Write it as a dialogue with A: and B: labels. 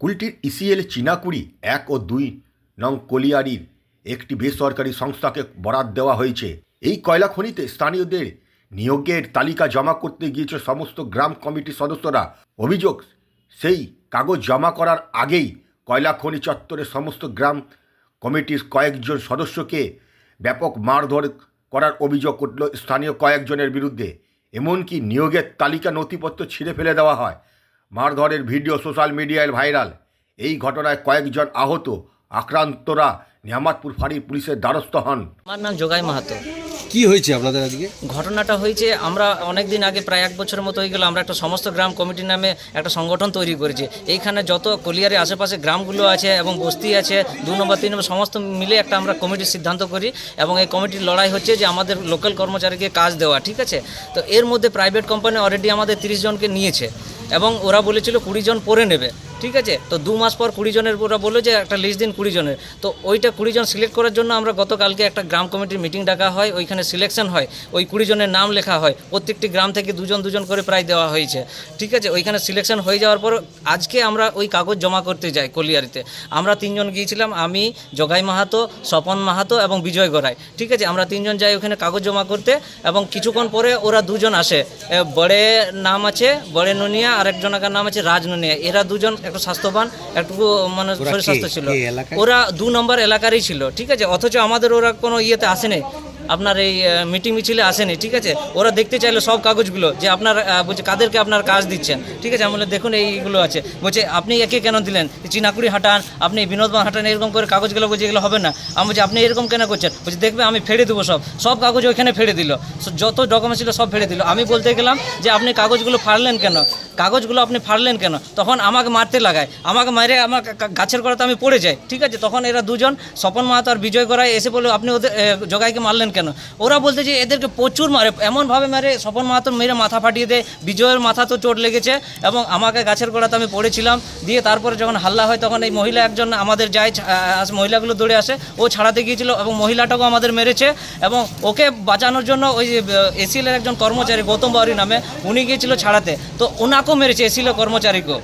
A: কুলটির ECL Chinakuri এক ও দুই নং কলিয়ারির একটি বেসরকারি সংস্থাকে বরাদ দেওয়া হয়েছে। এই কয়লা খনিতে স্থানীয়দের নিয়োগের তালিকা জমা করতে গিয়েছে সমস্ত গ্রাম কমিটির সদস্যরা। অভিযোগ, সেই কাগজ জমা করার আগেই কয়লা খনি চত্বরে সমস্ত গ্রাম কমিটির কয়েকজন সদস্যকে ব্যাপক মারধর করার অভিযোগ উঠল স্থানীয় কয়েকজনের বিরুদ্ধে। এমনকি নিয়োগের তালিকা নথিপত্র ছিঁড়ে ফেলে দেওয়া হয়। মারধরের ভিডিও সোশ্যাল মিডিয়ায় ভাইরাল। এই ঘটনায় কয়েকজন আহত আক্রান্তরা নিয়ামাতপুর ফাঁড়ির পুলিশের দ্বারস্থ হন।
B: আমার নাম যোগাই মাহাতো।
C: কি হয়েছে আপনাদের আজকে?
B: ঘটনাটা হয়েছে আমরা অনেক দিন আগে প্রায় এক বছরের মতো হয়ে গেল আমরা একটা সমস্ত গ্রাম কমিটি নামে একটা সংগঠন তৈরি করেছি। এইখানে যত কলিয়ারের আশেপাশে গ্রামগুলো আছে এবং বস্তি আছে দু নম্বর তিন নম্বর সমস্ত মিলে একটা আমরা কমিটির সিদ্ধান্ত করি এবং এই কমিটির লড়াই হচ্ছে যে আমাদের লোকাল কর্মচারীকে কাজ দেওয়া ঠিক আছে? তো এর মধ্যে প্রাইভেট কোম্পানি অলরেডি আমাদের তিরিশ জনকে নিয়েছে। এবং ওরা বলেছিল কুড়ি জন পরে নেবে। ঠিক আছে? তো দু মাস পর কুড়ি জনের ওরা বলল যে একটা লিস্ট দিন কুড়ি জনের। তো ওইটা কুড়ি জন সিলেক্ট করার জন্য আমরা গতকালকে একটা গ্রাম কমিটির মিটিং ডাকা হয়, ওইখানে সিলেকশন হয়, ওই কুড়ি জনের নাম লেখা হয়, প্রত্যেকটি গ্রাম থেকে দুজন দুজন করে প্রায় দেওয়া হয়েছে। ঠিক আছে? ওইখানে সিলেকশন হয়ে যাওয়ার পর আজকে আমরা ওই কাগজ জমা করতে যাই কলিয়ারিতে। আমরা তিনজন গিয়েছিলাম, আমি, জগাই মাহাতো, স্বপন মাহাতো এবং বিজয় গড়াই। ঠিক আছে? আমরা তিনজন যাই ওখানে কাগজ জমা করতে এবং কিছুক্ষণ পরে ওরা দুজন আসে। বড়ে নাম আছে, বড়ে নুনিয়া আর একজনের নাম আছে রাজ নুনিয়া। এরা দুজন একটু স্বাস্থ্যবান একটু মানে শরীর স্বাস্থ্য ছিল। ওরা দু নম্বর এলাকারই ছিল ঠিক আছে? অথচ আমাদের ওরা কোনো ইয়েতে আসেনি। আপনার এই মিটিং মিছিলে আসেনি, ঠিক আছে? ওরা দেখতে চাইলো সব কাগজগুলো যে আপনার বলছে কাদেরকে আপনার কাজ দিচ্ছেন, ঠিক আছে? আমি দেখুন, এইগুলো আছে। বলছে, আপনি একে কেন দিলেন? চিনাকুড়ি হাঁটান, আপনি বিনোদবান হাঁটান, এরকম করে কাগজগুলো বলছে, এগুলো হবে না। আমি বলছি, আপনি এরকম কেন করছেন? বলছে, দেখবে, আমি ফেড়ে দেবো সব। সব কাগজ ওইখানে ফেড়ে দিল। যত ডকুমেন্ট ছিল সব ফেড়ে দিল। আমি বলতে গেলাম যে, আপনি কাগজগুলো ফাড়লেন কেন? কাগজগুলো আপনি ফাড়লেন কেন? তখন আমাকে মারতে লাগায়। আমাকে মারে, আমার গাছের গোড়াতে আমি পড়ে যাই, ঠিক আছে? তখন এরা দুজন, স্বপন মাহাতো আর বিজয় গড়াই এসে বলে আপনি ওদের জগাইকে মারলেন কেন? ওরা বলতে যে এদেরকে প্রচুর মারে, এমনভাবে মারে, স্বপন মাহাতো মেরে মাথা ফাটিয়ে দেয়, বিজয়ের মাথা তো চোট লেগেছে, এবং আমাকে গাছের গোড়াতে আমি পড়েছিলাম, দিয়ে তারপরে যখন হাল্লা হয় তখন এই মহিলা একজন আমাদের যায় মহিলাগুলো দৌড়ে আসে, ও ছাড়াতে গিয়েছিল এবং মহিলাটাকেও আমাদের মেরেছে, এবং ওকে বাঁচানোর জন্য ওই এসিএলের একজন কর্মচারী, গৌতম বাউরি নামে, উনি গিয়েছিল ছাড়াতে, তো ওনাকেও মেরেছে এসিএল কর্মচারীকেও।